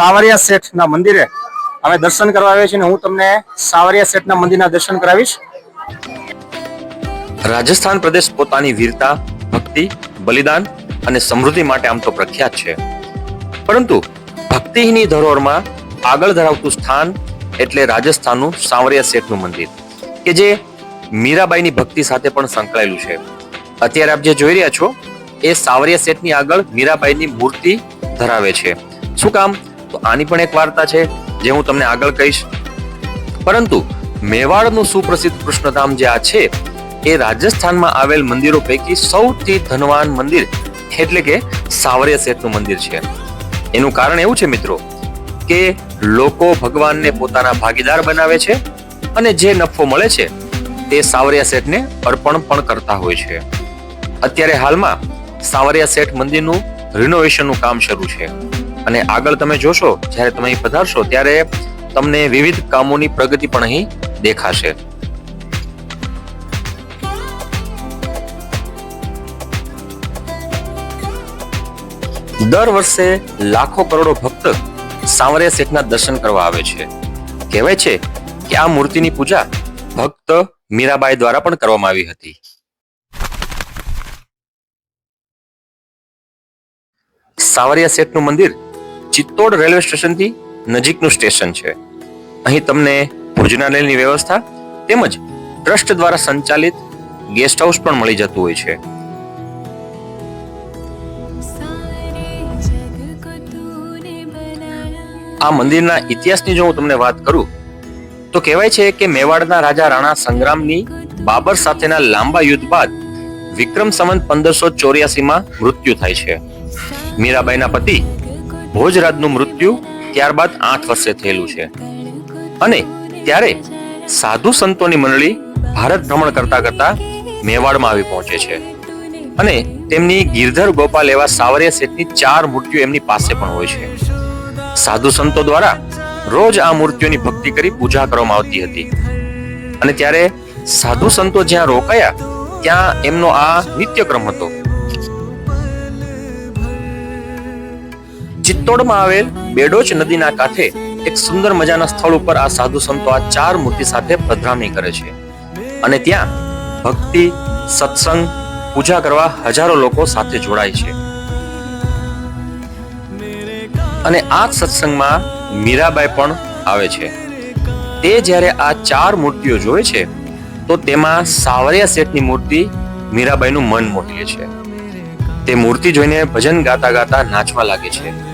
સાવરિયા શેઠના મંદિરે અમે દર્શન કરવા આવ્યા છીએ હું તમને સાવરિયા શેઠના મંદિરના દર્શન કરાવીશ. રાજસ્થાન પ્રદેશ પોતાની વીરતા, ભક્તિ, બલિદાન અને સમૃદ્ધિ માટે આમ તો પ્રખ્યાત છે. પરંતુ ભક્તિની ધરોહરમાં આગળ ધરાવતું સ્થાન એટલે રાજસ્થાનનું સાવરિયા શેઠનું મંદિર, કે જે મીરાબાઈની ભક્તિ સાથે પણ સંકળાયેલું છે. અત્યારે આપ જે જોઈ રહ્યા છો, એ સાવરિયા શેઠની આગળ મીરાબાઈની મૂર્તિ ધરાવે છે. શું કામ આની પણ એક વાર્તા છે, જે હું તમને આગળ કહીશ. પરંતુ મેવાડનું સુપ્રસિદ્ધ કૃષ્ણધામ જે આ છે, એ રાજસ્થાનમાં આવેલ મંદિરો પૈકી સૌથી ધનવાન મંદિર એટલે કે સાવરિયા શેઠનું મંદિર છે. એનું કારણ એવું છે મિત્રો કે લોકો ભગવાનને પોતાના ભાગીદાર બનાવે છે અને જે નફો મળે છે, તે સાવરિયા શેઠને અર્પણ પણ કરતા હોય છે. અત્યારે હાલમાં સાવરિયા શેઠ મંદિરનું રિનોવેશનનું કામ શરૂ છે. અને આગળ તમે જોશો, જ્યારે તમે અહીં પધારશો, ત્યારે તમને વિવિધ કામોની પ્રગતિ પણ અહીં દેખાશે. દર વર્ષે લાખો કરોડો ભક્ત સાવરિયા શેઠના દર્શન કરવા આવે છે. કહેવાય છે કે આ મૂર્તિની પૂજા ભક્ત મીરાબાઈ દ્વારા પણ કરવામાં આવી હતી. સાવરિયા શેઠનું મંદિર ચિત્તોડ રેલવે સ્ટેશનથી નજીકનું સ્ટેશન છે. અહીં તમને ભોજનાલયની વ્યવસ્થા તેમજ ટ્રસ્ટ દ્વારા સંચાલિત ગેસ્ટ હાઉસ પણ મળી જતું હોય છે. આ મંદિરના ઇતિહાસની જો હું તમને વાત કરું, તો કહેવાય છે કે મેવાડના રાજા રાણા સંગ્રામની બાબર સાથેના લાંબા યુદ્ધ બાદ વિક્રમ સંવંત પંદરસો ચોર્યાસીમાં મૃત્યુ થાય છે. મીરાબાઈના પતિ ભોજરાજનું મૃત્યુ ત્યારબાદ આઠ વર્ષે થયેલું છે. અને ત્યારે સાધુ સંતોની મંડળી ભારત ભ્રમણ કરતા કરતા મેવાડમાં આવી પહોંચે છે. અને તેમની ગિરધર ગોપાલ એવા સાવરિયા શેઠની ચાર મૂર્તિઓ એમની પાસે પણ હોય છે. સાધુ સંતો દ્વારા રોજ આ મૂર્તિઓની ભક્તિ કરી પૂજા કરવામાં આવતી હતી. અને ત્યારે સાધુ સંતો જ્યાં રોકાયા, ત્યાં એમનો આ નિત્યક્રમ હતો. ચિત્તોડમાં આવેલ બેડોચ નદીના કાંઠે એક સુંદર મજાના સ્થળ ઉપર આ સાધુ સંતો આ ચાર મૂર્તિ સાથે પધરામણી કરે છે. અને ત્યાં ભક્તિ, સત્સંગ, પૂજા કરવા હજારો લોકો સાથે જોડાય છે. અને આ સત્સંગમાં મીરાબાઈ પણ આવે છે. તે જ્યારે આ ચાર મૂર્તિઓ જોવે છે, તો તેમાં સાવરિયા શેઠની મૂર્તિ મીરાબાઈનું મન મોહી છે. તે મૂર્તિ જોઈને ભજન ગાતા ગાતા નાચવા લાગે છે.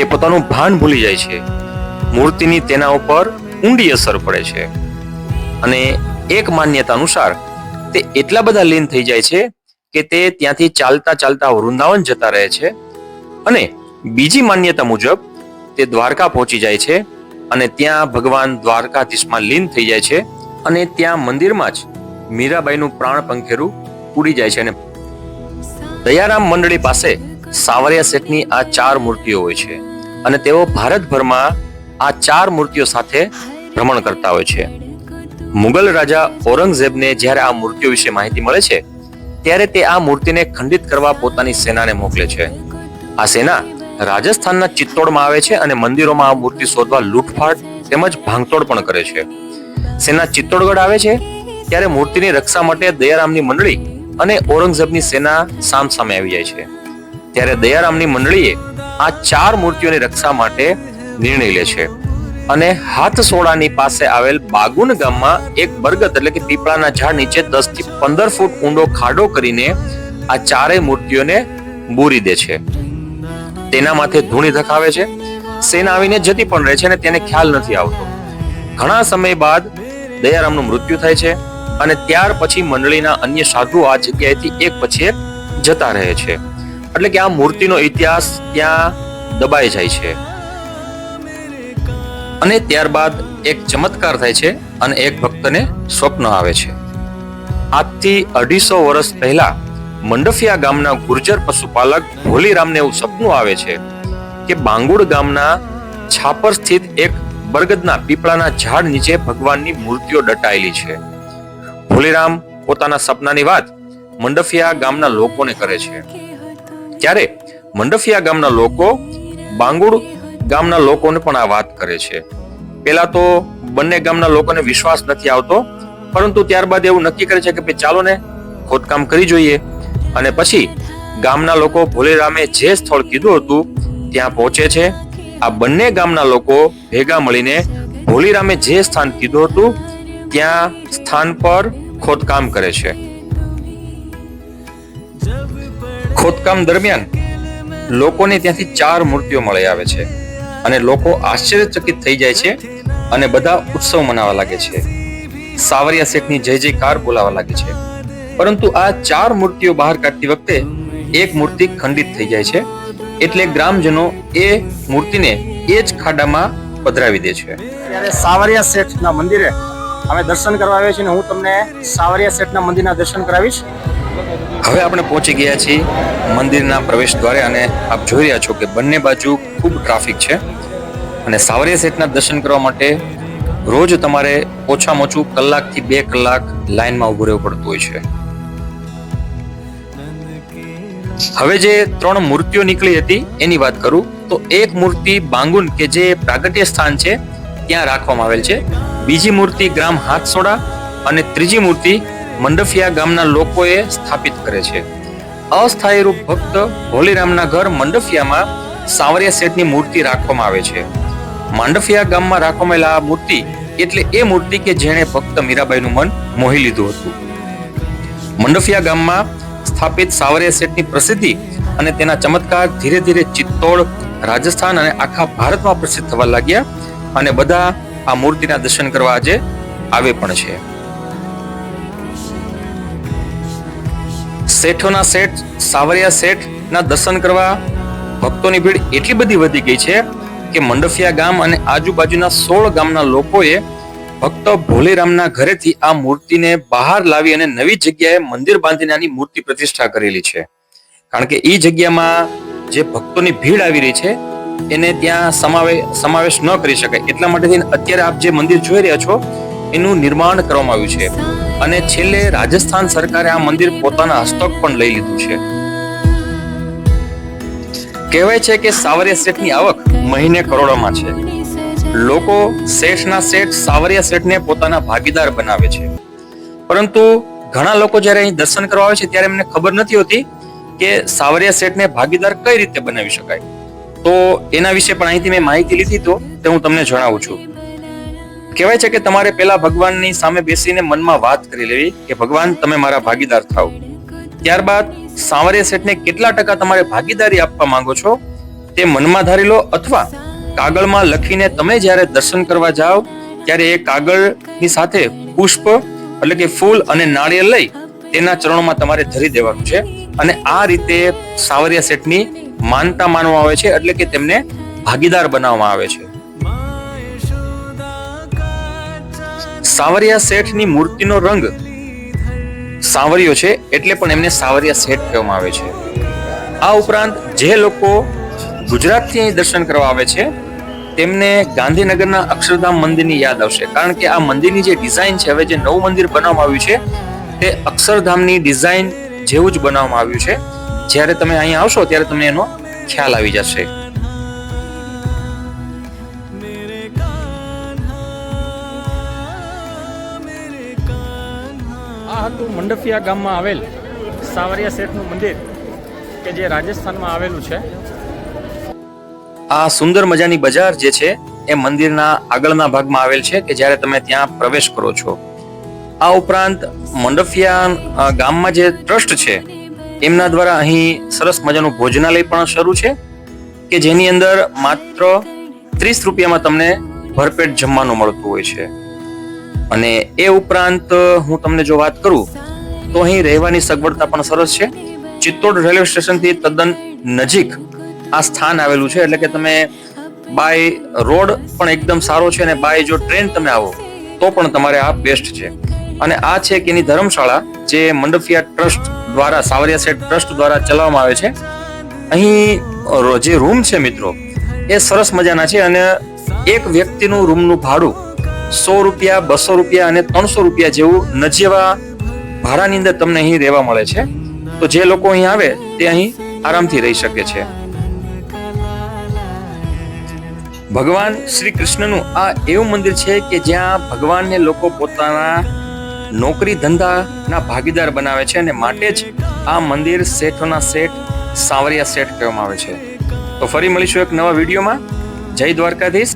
તે પોતાનું ભાન ભૂલી જાય છે. મૂર્તિની તેના ઉપર ઊંડી અસર પડે છે. અને એક માન્યતા અનુસાર તે એટલા બધા લીન થઈ જાય છે કે તે ત્યાંથી ચાલતા ચાલતા વૃંદાવન જતા રહે છે અને બીજી માન્યતા મુજબ, તે દ્વારકા પહોંચી જાય છે અને ત્યાં ભગવાન દ્વારકાધીશમાં લીન થઈ જાય છે અને ત્યાં મંદિરમાં જ મીરાબાઈનું પ્રાણ પંખેરું ઉડી જાય છે અને દયારામ મંડળી પાસે સાવરિયા શેઠની આ ચાર મૂર્તિઓ હોય છે. અને તેઓ ભારતભરમાં આ ચાર મૂર્તિઓ સાથે ભ્રમણ કરતા હોય છે. મુગલ રાજા ઔરંગઝેબને જ્યારે આ મૂર્તિઓ વિશે માહિતી મળે છે, ત્યારે તે આ મૂર્તિને ખંડિત કરવા પોતાની સેનાને મોકલે છે. આ સેના રાજસ્થાનના ચિત્તોડમાં આવે છે અને મંદિરોમાં આ મૂર્તિ શોધવા લૂંટફાટ તેમજ ભાંગતોડ પણ કરે છે. સેના ચિત્તોડગઢ આવે છે, ત્યારે મૂર્તિની રક્ષા માટે દયારામની મંડળી અને ઔરંગઝેબની સેના સામસામે આવી જાય છે. ત્યારે દયારામની મંડળીએ આ ચાર મૂર્તિઓની રક્ષા માટે નિર્ણય લે છે. અને હાથસોડાની પાસે આવેલ બાગુન ગામમાં એક બરગદ એટલે કે પીપળાના ઝાડ નીચે દસથી પંદર ફૂટ ઊંડો ખાડો કરીને આ ચારેય મૂર્તિઓને બૂરી દે છે. તેના માથે ધૂણી ધકાવે છે. સેના આવીને જતી પણ રહે છે અને તેને ખ્યાલ નથી આવતો. ઘણા સમય બાદ દયારામનું મૃત્યુ થાય છે અને ત્યાર પછી મંડળીના અન્ય સાધુ આ જગ્યાએથી એક પછી એક જતા રહે છે. એટલે કે આ મૂર્તિનો ઇતિહાસ ત્યાં દબાઈ જાય છે. અને ત્યારબાદ એક ચમત્કાર થાય છે અને એક ભક્તને સ્વપ્ન આવે છે. આજથી અઢીસો વર્ષ પહેલા મંડફિયા ગામના ગુર્જર પશુપાલક ભોલીરામને એવું સપનું આવે છે કે બાંગુડ ગામના છાપર સ્થિત એક બરગદના પીપળાના ઝાડ નીચે ભગવાનની મૂર્તિઓ દટાયેલી છે. ભોલીરામ પોતાના સપનાની વાત મંડફિયા ગામના લોકોને કરે છે. ત્યારે મંડફિયા ગામના લોકો બાંગુડ ગામના લોકોને પણ આ વાત કરે છે. પેલા તો બંને ગામના લોકોને વિશ્વાસ નથી આવતો, પરંતુ ત્યારબાદ એવું નક્કી કરે છે કે ભાઈ ચાલો ને ખોદકામ કરી જોઈએ. અને પછી ગામના લોકો ભોલેરામે જે સ્થળ કીધું હતું ત્યાં પહોંચે છે. આ બંને ગામના લોકો ભેગા મળીને ભોલીરામે જે સ્થાન કીધું હતું, ત્યાં સ્થાન પર ખોદકામ કરે છે. ખોદકામ દરમિયાન લોકોને ત્યાંથી ચાર મૂર્તિઓ મળી આવે છે અને લોકો આશ્ચર્યચકિત થઈ જાય છે અને બધા ઉત્સવ મનાવવા લાગે છે. સાવરિયા શેઠની જય જયકાર બોલાવા લાગે છે. પરંતુ આ ચાર મૂર્તિઓ બહાર કાઢતી વખતે એક મૂર્તિ ખંડિત થઈ જાય છે એટલે ગ્રામજનો એ મૂર્તિને એ જ ખાડામાં પધરાવી દે છે. ત્યારે સાવરિયા શેઠના મંદિરે અમે દર્શન કરવા આવ્યા છીએ હું તમને સાવરિયા શેઠના મંદિરના દર્શન કરાવીશ. હવે આપણે પહોંચી ગયા છીએ મંદિરના પ્રવેશ દ્વારે અને આપ જોઈ રહ્યા છો કે બંને બાજુ ખૂબ ટ્રાફિક છે. અને સાવરિયા સેટના દર્શન કરવા માટે રોજ તમારે ઓછામાં ઓછું કલાકથી બે કલાક લાઇનમાં ઊભું રહેવું પડતું હોય છે. હવે જે ત્રણ મૂર્તિઓ નીકળી હતી એની વાત કરું તો એક મૂર્તિ બાંગુન કે જે પ્રાગટ્ય સ્થાન છે, ત્યાં રાખવામાં આવેલ છે. બીજી મૂર્તિ ગ્રામ હાથસોડા અને ત્રીજી મૂર્તિ મંડફિયા ગામના લોકોએ સ્થાપિત કરે છે. અસ્થાયી રૂપ ભક્ત ભોલીરામના ઘર મંડફિયામાં સાવરિયા શેઠની મૂર્તિ રાખવામાં આવે છે. માંડફિયા ગામમાં રાખવામાં આ મૂર્તિ એટલે એ મૂર્તિ કે જેણે ભક્ત મીરાબાઈનું મન મોહી લીધું હતું. મંડફિયા ગામમાં સ્થાપિત સાવરિયા શેઠની પ્રસિદ્ધિ અને તેના ચમત્કાર ધીરે ધીરે ચિત્તોડ, રાજસ્થાન અને આખા ભારતમાં પ્રસિદ્ધ થવા લાગ્યા અને બધા આ મૂર્તિના દર્શન કરવા આજે આવે પણ છે. શેઠોના શેઠ, સાવરિયા શેઠના દર્શન કરવા ભક્તોની ભીડ એટલી બધી વધી ગઈ છે કે મંડફિયા ગામ અને આજુબાજુના સોળ ગામના લોકોએ ભક્ત ભોલેરામના ઘરેથી આ મૂર્તિને બહાર લાવી અને નવી જગ્યાએ મંદિર બાંધીને આની મૂર્તિ પ્રતિષ્ઠા કરેલી છે. કારણ કે એ જગ્યામાં જે ભક્તોની ભીડ આવી રહી છે, એને ત્યાં સમાવે, સમાવેશ ન કરી શકાય. એટલા માટે અત્યારે આપ જે મંદિર જોઈ રહ્યા છો એનું નિર્માણ કરવામાં આવ્યું છે. અને છેલ્લે રાજસ્થાન સરકારે આ મંદિર પોતાના હસ્તક પણ લઈ લીધું છે. કહેવાય છે કે સાવરિયા શેઠની આવક મહિને કરોડોમાં છે. લોકો શેઠના શેઠ સાવરિયા શેઠને પોતાના ભાગીદાર બનાવે છે. પરંતુ ઘણા લોકો જ્યારે અહીં દર્શન કરવા આવે છે ત્યારે એમને ખબર નથી હોતી કે સાવરિયા શેઠને ભાગીદાર કઈ રીતે બનાવી શકાય. તો એના વિશે પણ અહીંથી મેં માહિતી લીધી તે હું તમને જણાવું છું. કહેવાય છે કે તમારે પેલા ભગવાનની સામે બેસીને મનમાં વાત કરી લેવી કે, ભગવાન, તમે મારા ભાગીદાર થાવ ત્યારબાદ સાવરિયા શેઠને કેટલા ટકા તમારે ભાગીદારી આપવા માંગો છો તે મનમાં ધારી લો અથવા કાગળમાં લખીને તમે જ્યારે દર્શન કરવા જાઓ, ત્યારે એ કાગળની સાથે પુષ્પ એટલે કે ફૂલ અને નાળિયેર લઈ તેના ચરણોમાં તમારે ધરી દેવાનું છે. અને આ રીતે સાવરિયા શેઠની માનતા માનવામાં આવે છે એટલે કે તેમને ભાગીદાર બનાવવામાં આવે છે. સાવરિયા શેઠની મૂર્તિનો રંગ સાવરિયો છે એટલે પણ એમને સાવરિયા શેઠ કહેવામાં આવે છે. આ ઉપરાંત જે લોકો ગુજરાતથી અહીં દર્શન કરવા આવે છે, તેમને ગાંધીનગરના અક્ષરધામ મંદિરની યાદ આવશે. કારણ કે આ મંદિરની જે ડિઝાઇન છે, હવે જે નવું મંદિર બનાવવામાં આવ્યું છે, તે અક્ષરધામની ડિઝાઇન જેવું જ બનાવવામાં આવ્યું છે. જ્યારે તમે અહીં આવશો, ત્યારે તમને એનો ખ્યાલ આવી જશે. આ હતું, મંડફિયા ગામમાં આવેલ સાવરિયા શેઠનું મંદિર, કે જે રાજસ્થાનમાં આવેલું છે. આ સુંદર મજાની બજાર જે છે, એ મંદિરના આગળના ભાગમાં આવેલ છે, કે જ્યારે તમે ત્યાં પ્રવેશ કરો છો. આ ઉપરાંત મંડફિયા ગામમાં જે ટ્રસ્ટ છે, એમના દ્વારા અહીં સરસ મજાનું ભોજનાલય પણ શરૂ છે, કે જેની અંદર માત્ર ત્રીસ રૂપિયામાં તમને ભરપેટ જમવાનું મળતું હોય છે. અને એ ઉપરાંત હું તમને જો વાત કરું, તો અહીં રહેવાની સગવડતા પણ સરસ છે. ચિત્તોડ રેલવે સ્ટેશનથી તદ્દન નજીક આ સ્થાન આવેલું છે, એટલે કે તમે બાય રોડ પણ એકદમ સારો છે અને બાય જો ટ્રેન તમે આવો, તો પણ તમારે આ બેસ્ટ છે. અને આ છે કે એની ધર્મશાળા, જે મંડફિયા ટ્રસ્ટ દ્વારા, સાવરિયા સેટ ટ્રસ્ટ દ્વારા ચલાવવામાં આવે છે. અહીં જે રૂમ છે મિત્રો, એ સરસ મજાના છે અને એક વ્યક્તિનું રૂમનું ભાડું સો રૂપિયા, બસો રૂપિયા અને ત્રણસો રૂપિયા જેવું નજીવા ભાડાની અંદર તમને અહીં રહેવા મળે છે. તો જે લોકો અહીં આવે, તે અહીં આરામથી રહી શકે છે. ભગવાન શ્રી કૃષ્ણનું આ એવું મંદિર છે કે જ્યાં ભગવાનને લોકો પોતાના નોકરી ધંધાના ભાગીદાર બનાવે છે અને માટે જ આ મંદિર શેઠોના શેઠ સાવરિયા શેઠ કહેવામાં આવે છે. તો ફરી મળીશું એક નવા વિડીયોમાં. જય દ્વારકાધીશ.